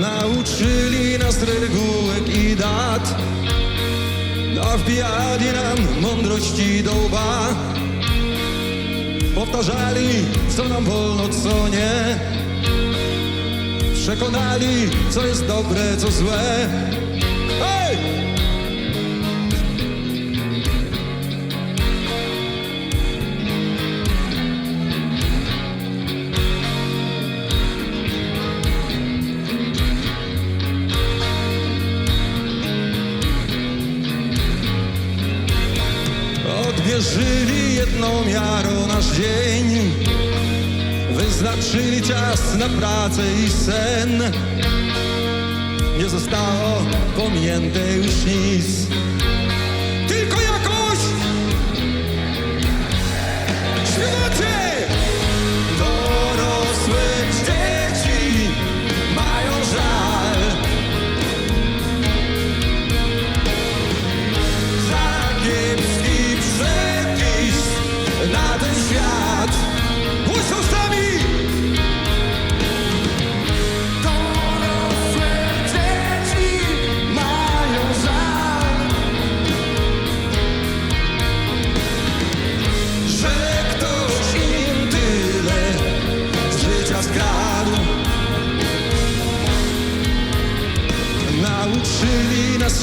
Nauczyli nas regułek i dat A wbijali nam mądrości do łba Powtarzali, co nam wolno, co nie Przekonali, co jest dobre, co złe Hej! Odmierzyli jedną miarą nasz dzień Wyznaczyli czas na pracę i sen. Nie zostało pominięte już nic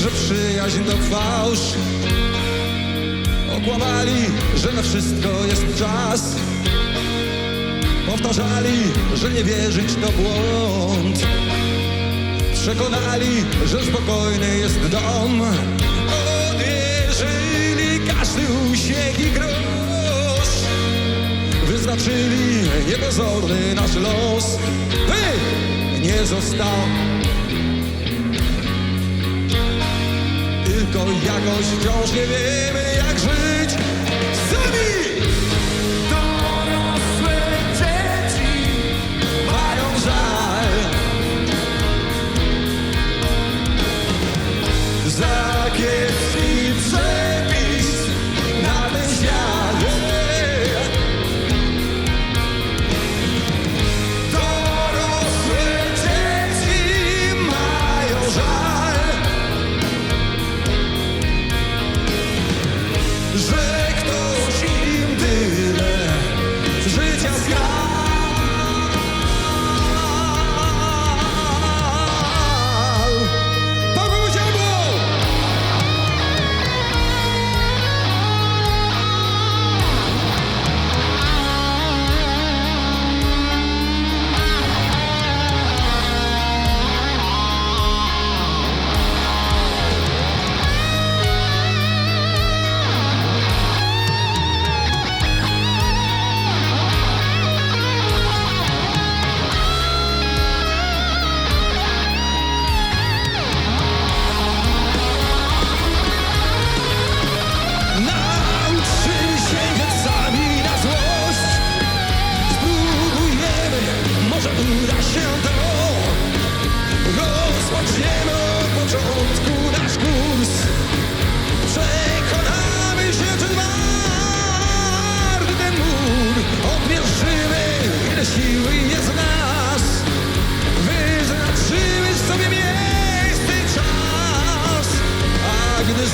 że przyjaźń to fałsz. Okłamali, że na wszystko jest czas. Powtarzali, że nie wierzyć to błąd. Przekonali, że spokojny jest dom. Odwierzyli każdy uśmiech i grosz. Wyznaczyli niepozorny nasz los. By nie został jakoś wciąż nie wiemy jak żyć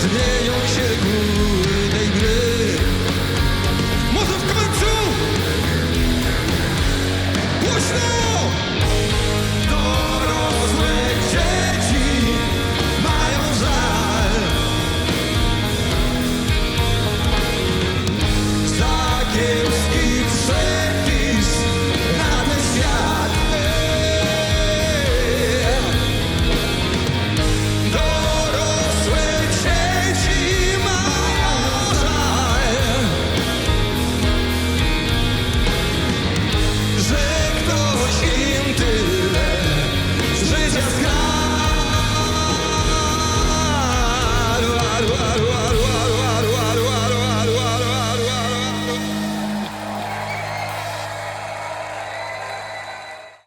Today.